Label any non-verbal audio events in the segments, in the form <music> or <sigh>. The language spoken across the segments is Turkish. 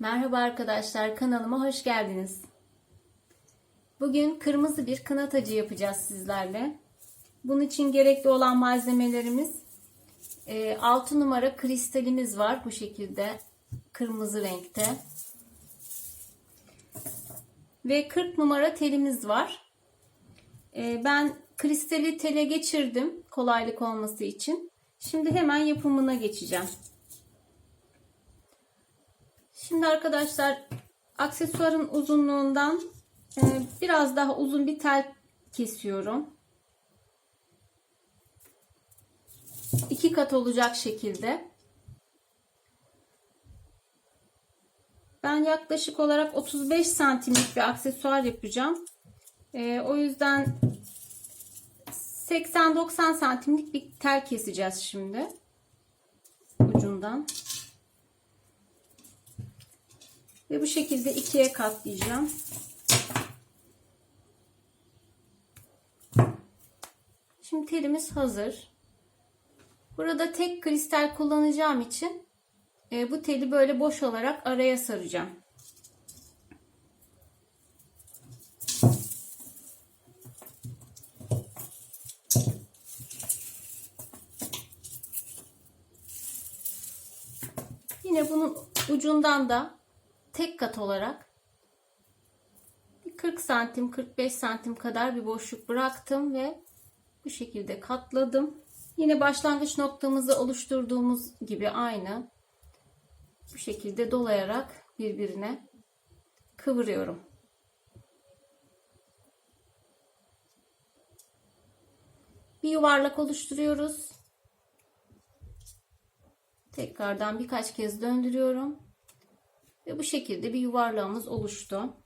Merhaba arkadaşlar kanalıma hoş geldiniz. Bugün kırmızı bir kına tacı yapacağız sizlerle. Bunun için gerekli olan malzemelerimiz 6 numara kristalimiz var bu şekilde kırmızı renkte. Ve 40 numara telimiz var. E, Ben kristali tele geçirdim kolaylık olması için. Şimdi hemen yapımına geçeceğim. Şimdi arkadaşlar aksesuarın uzunluğundan e, biraz daha uzun bir tel kesiyorum. İki kat olacak şekilde. Ben yaklaşık olarak 35 santimlik bir aksesuar yapacağım. E, o yüzden 80-90 santimlik bir tel keseceğiz şimdi. Ucundan. Ve bu şekilde ikiye katlayacağım. Şimdi telimiz hazır. Burada tek kristal kullanacağım için e, bu teli böyle boş olarak araya saracağım. Yine bunun ucundan da tek kat olarak 40 santim 45 santim kadar bir boşluk bıraktım ve bu şekilde katladım. Yine başlangıç noktamızı oluşturduğumuz gibi aynı bu şekilde dolayarak birbirine kıvırıyorum. Bir yuvarlak oluşturuyoruz. Tekrardan birkaç kez döndürüyorum. Ve bu şekilde bir yuvarlağımız oluştu.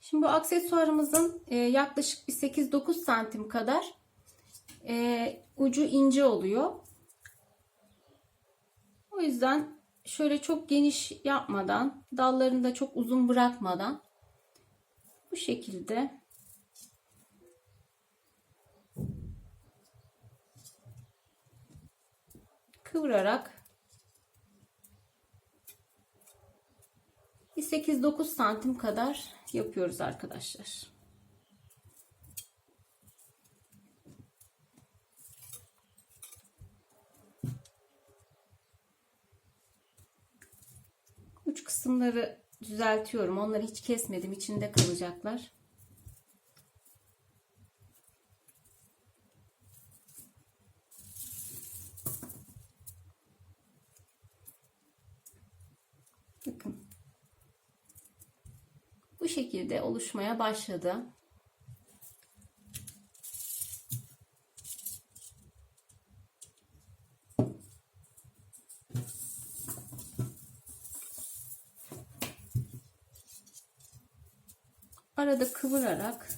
Şimdi bu aksesuarımızın e, yaklaşık bir 8-9 santim kadar e, ucu ince oluyor. O yüzden şöyle çok geniş yapmadan, dallarını da çok uzun bırakmadan bu şekilde kıvırarak bir 8-9 santim kadar yapıyoruz arkadaşlar. Uç kısımları düzeltiyorum. Onları hiç kesmedim. İçinde kalacaklar. Bakın. Bu şekilde oluşmaya başladı. Arada kıvırarak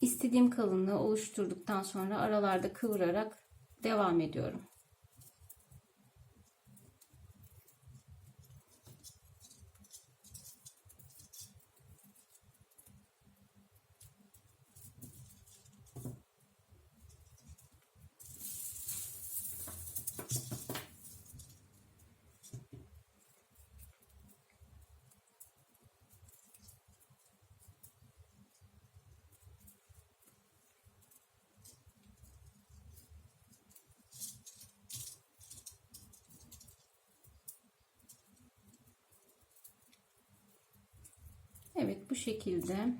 istediğim kalınlığı oluşturduktan sonra aralarda kıvırarak devam ediyorum. Evet bu şekilde.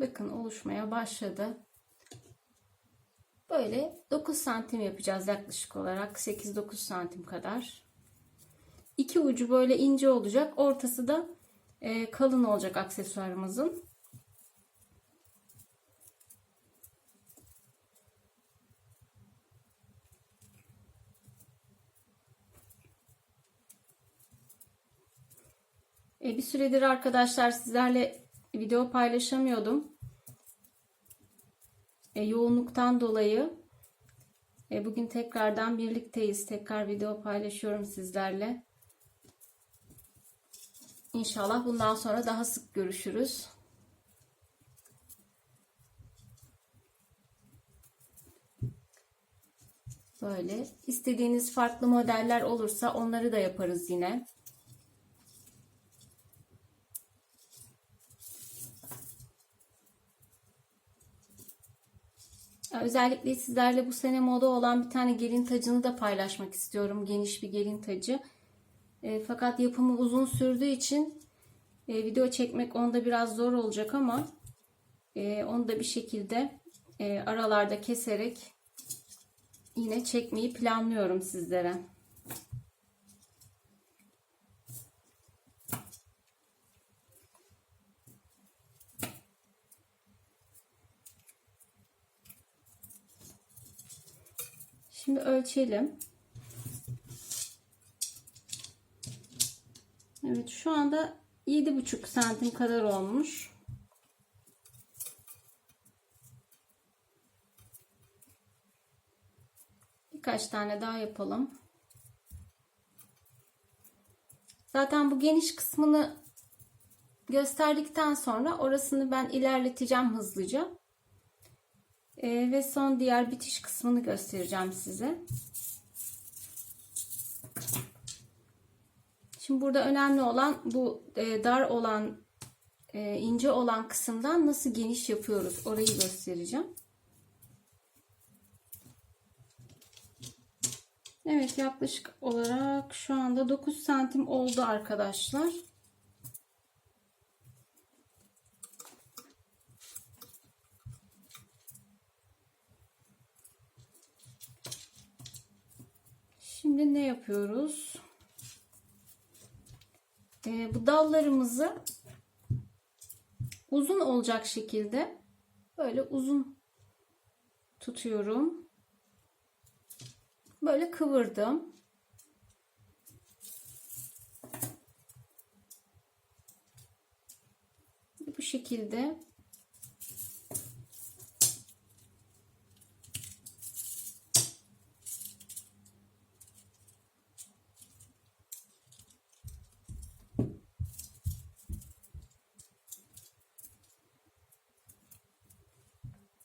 Bakın oluşmaya başladı. Böyle 9 santim yapacağız yaklaşık olarak 8-9 santim kadar. İki ucu böyle ince olacak. Ortası da e, kalın olacak aksesuarımızın. E, bir süredir arkadaşlar sizlerle video paylaşamıyordum. E, yoğunluktan dolayı e, bugün tekrardan birlikteyiz. Tekrar video paylaşıyorum sizlerle. İnşallah bundan sonra daha sık görüşürüz. Böyle istediğiniz farklı modeller olursa onları da yaparız yine. Özellikle sizlerle bu sene moda olan bir tane gelin tacını da paylaşmak istiyorum. Geniş bir gelin tacı. E, fakat yapımı uzun sürdüğü için e, video çekmek onda biraz zor olacak ama e, onu da bir şekilde e, aralarda keserek yine çekmeyi planlıyorum sizlere. Şimdi ölçelim. Evet şu anda 7,5 santim kadar olmuş. Birkaç tane daha yapalım. Zaten bu geniş kısmını gösterdikten sonra orasını ben ilerleteceğim hızlıca. Ee, ve son diğer bitiş kısmını göstereceğim size. Şimdi burada önemli olan bu e, dar olan e, ince olan kısımdan nasıl geniş yapıyoruz orayı göstereceğim. Evet yaklaşık olarak şu anda 9 santim oldu arkadaşlar. Şimdi ne yapıyoruz? Ee, bu dallarımızı uzun olacak şekilde böyle uzun tutuyorum. Böyle kıvırdım. Bu şekilde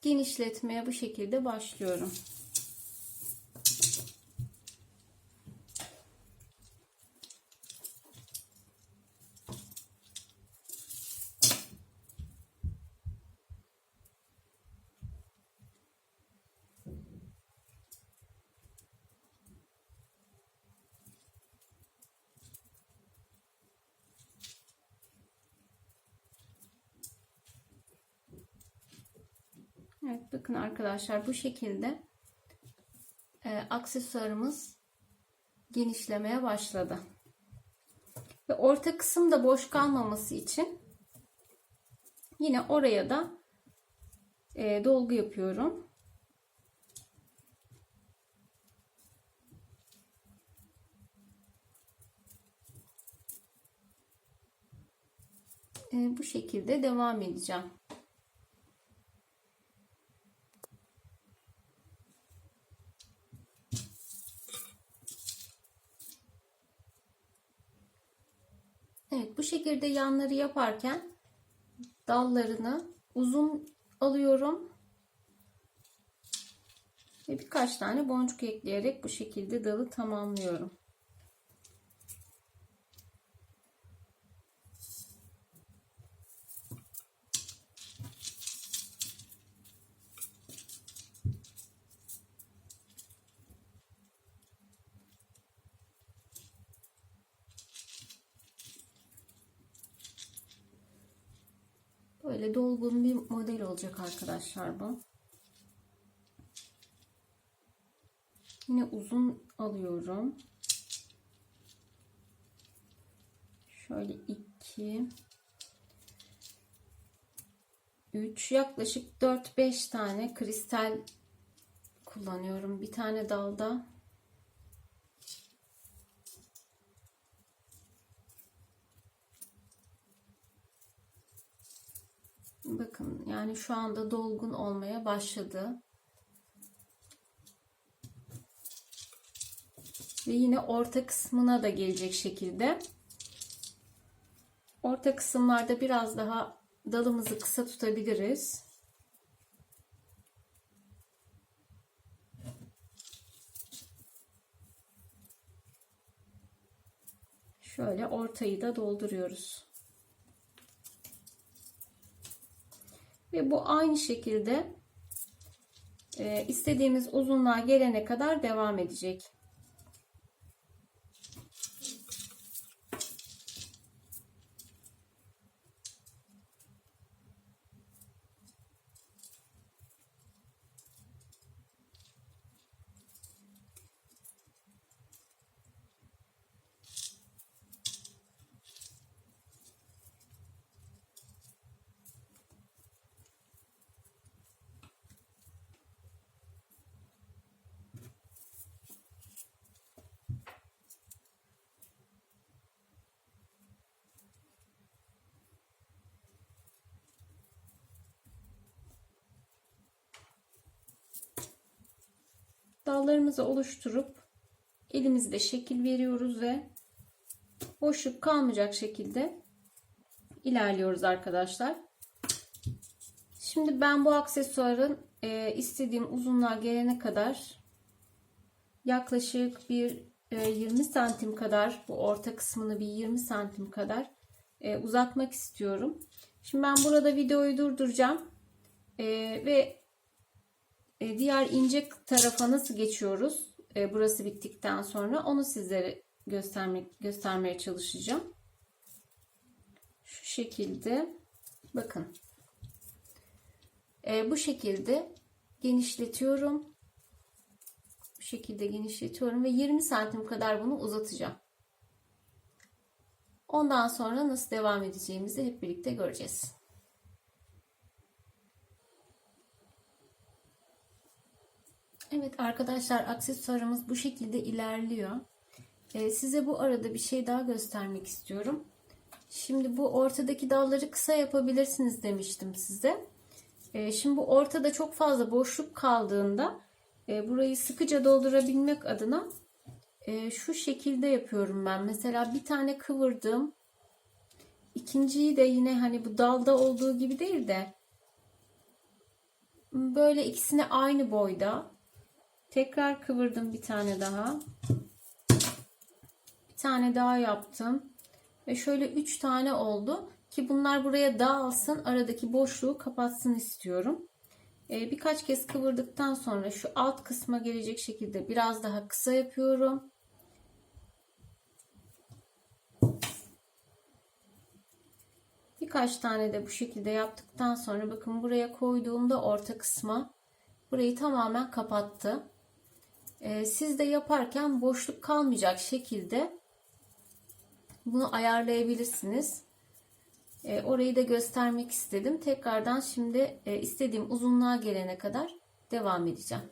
genişletmeye bu şekilde başlıyorum. Evet bakın arkadaşlar bu şekilde e, aksesuarımız genişlemeye başladı. Ve orta kısım da boş kalmaması için yine oraya da e, dolgu yapıyorum. E, bu şekilde devam edeceğim. Evet bu şekilde yanları yaparken dallarını uzun alıyorum. Ve birkaç tane boncuk ekleyerek bu şekilde dalı tamamlıyorum. Böyle dolgun bir model olacak arkadaşlar bu. Yine uzun alıyorum. Şöyle 2 3 yaklaşık 4-5 tane kristal kullanıyorum. Bir tane dalda Bakın yani şu anda dolgun olmaya başladı. Ve yine orta kısmına da gelecek şekilde Orta kısımlarda biraz daha dalımızı kısa tutabiliriz. Şöyle ortayı da dolduruyoruz. Ve bu aynı şekilde e, istediğimiz uzunluğa gelene kadar devam edecek. Dallarımızı oluşturup elimizde şekil veriyoruz ve boşluk kalmayacak şekilde ilerliyoruz arkadaşlar. Şimdi ben bu aksesuarın e, istediğim uzunluğa gelene kadar yaklaşık bir e, 20 santim kadar bu orta kısmını bir 20 santim kadar e, uzatmak istiyorum. Şimdi ben burada videoyu durduracağım e, ve diğer ince tarafa nasıl geçiyoruz? E, burası bittikten sonra onu sizlere göstermek göstermeye çalışacağım. Şu şekilde bakın. E, bu şekilde genişletiyorum. Bu şekilde genişletiyorum ve 20 santim kadar bunu uzatacağım. Ondan sonra nasıl devam edeceğimizi hep birlikte göreceğiz. Evet arkadaşlar aksesuarımız bu şekilde ilerliyor. Ee, size bu arada bir şey daha göstermek istiyorum. Şimdi bu ortadaki dalları kısa yapabilirsiniz demiştim size. Ee, şimdi bu ortada çok fazla boşluk kaldığında e, burayı sıkıca doldurabilmek adına e, şu şekilde yapıyorum ben. Mesela bir tane kıvırdım. İkinciyi de yine hani bu dalda olduğu gibi değil de böyle ikisini aynı boyda Tekrar kıvırdım bir tane daha. Bir tane daha yaptım. Ve şöyle 3 tane oldu. Ki bunlar buraya dağılsın. Aradaki boşluğu kapatsın istiyorum. Ee, birkaç kez kıvırdıktan sonra şu alt kısma gelecek şekilde biraz daha kısa yapıyorum. Birkaç tane de bu şekilde yaptıktan sonra bakın buraya koyduğumda orta kısma burayı tamamen kapattı. Ee, siz de yaparken boşluk kalmayacak şekilde bunu ayarlayabilirsiniz. Ee, orayı da göstermek istedim. Tekrardan şimdi e, istediğim uzunluğa gelene kadar devam edeceğim.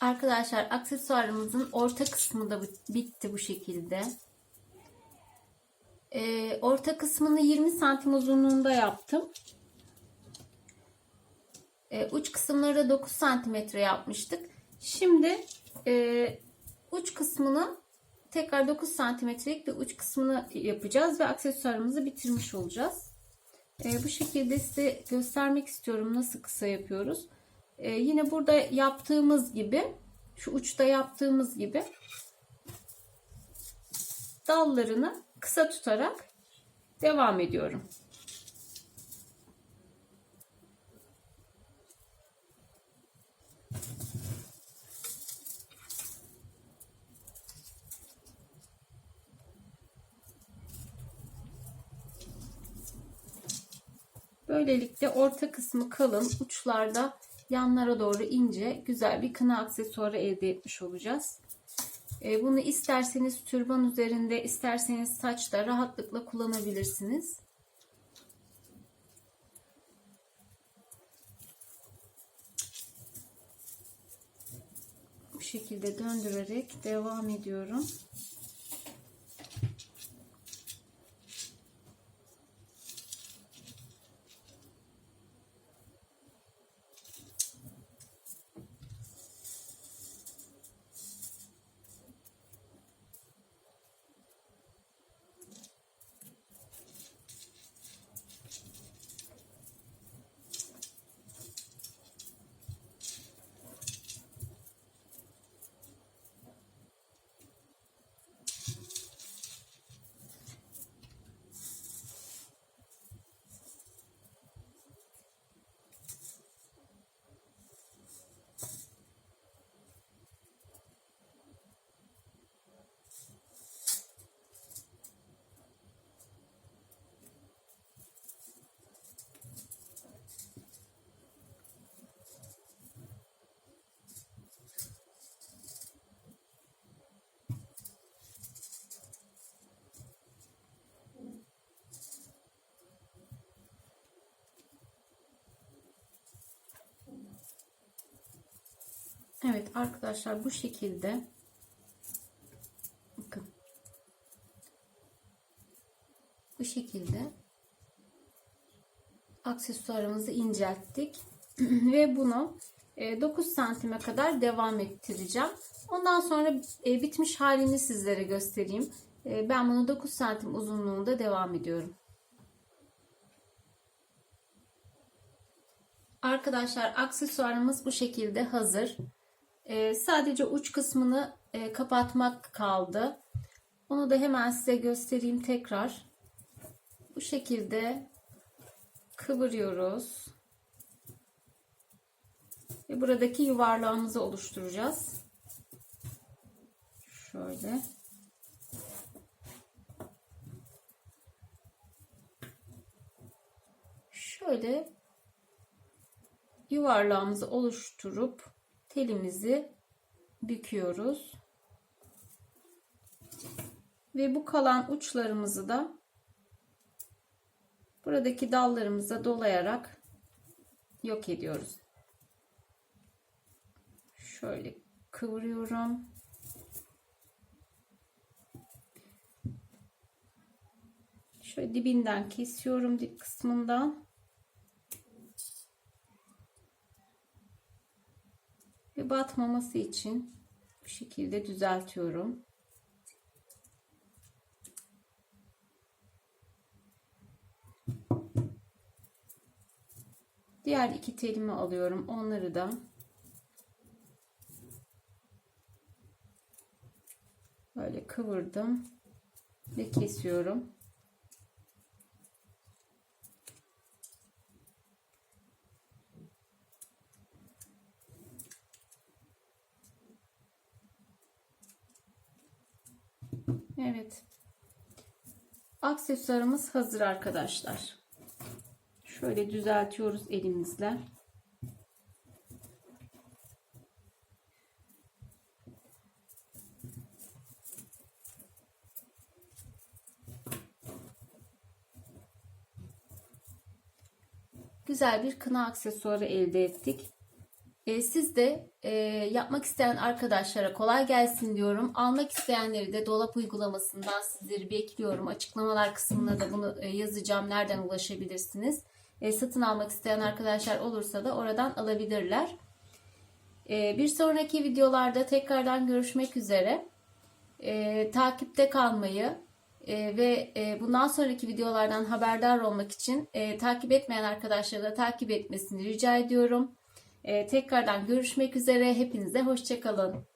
Arkadaşlar aksesuarımızın orta kısmı da bitti bu şekilde. Ee, orta kısmını 20 santim uzunluğunda yaptım. E, uç kısımları 9 santimetre yapmıştık. Şimdi e, uç kısmını tekrar 9 santimetrelik bir uç kısmını yapacağız ve aksesuarımızı bitirmiş olacağız. E, bu şekilde size göstermek istiyorum nasıl kısa yapıyoruz. E, yine burada yaptığımız gibi şu uçta yaptığımız gibi dallarını kısa tutarak devam ediyorum. Böylelikle orta kısmı kalın, uçlarda yanlara doğru ince, güzel bir kına aksesuarı elde etmiş olacağız. E, bunu isterseniz türban üzerinde, isterseniz saçta rahatlıkla kullanabilirsiniz. Bu şekilde döndürerek devam ediyorum. Evet arkadaşlar bu şekilde bakın bu şekilde aksesuarımızı incelttik <clears throat> ve bunu e, 9 santime kadar devam ettireceğim. Ondan sonra e, bitmiş halini sizlere göstereyim. E, Ben bunu 9 santim uzunluğunda devam ediyorum. Arkadaşlar aksesuarımız bu şekilde hazır. E, Sadece uç kısmını e, kapatmak kaldı. Onu da hemen size göstereyim tekrar. Bu şekilde kıvırıyoruz. Ve buradaki yuvarlağımızı oluşturacağız. Şöyle. Şöyle yuvarlağımızı oluşturup telimizi büküyoruz. Ve bu kalan uçlarımızı da buradaki dallarımıza dolayarak yok ediyoruz. Şöyle kıvırıyorum. Şöyle dibinden kesiyorum dip kısmından. Batmaması için bu şekilde düzeltiyorum. Diğer iki telimi alıyorum. Onları da böyle kıvırdım ve kesiyorum. Evet. Aksesuarımız hazır arkadaşlar. Şöyle düzeltiyoruz elimizle. Güzel bir kına aksesuarı elde ettik. E, siz de e, yapmak isteyen arkadaşlara kolay gelsin diyorum. Almak isteyenleri de dolap uygulamasından sizleri bekliyorum. Açıklamalar kısmına da bunu e, yazacağım. Nereden ulaşabilirsiniz? E, satın almak isteyen arkadaşlar olursa da oradan alabilirler. E, bir sonraki videolarda tekrardan görüşmek üzere. E, takipte kalmayı e, ve e, bundan sonraki videolardan haberdar olmak için e, takip etmeyen arkadaşlara da takip etmesini rica ediyorum. Ee, tekrardan görüşmek üzere. Hepinize hoşçakalın.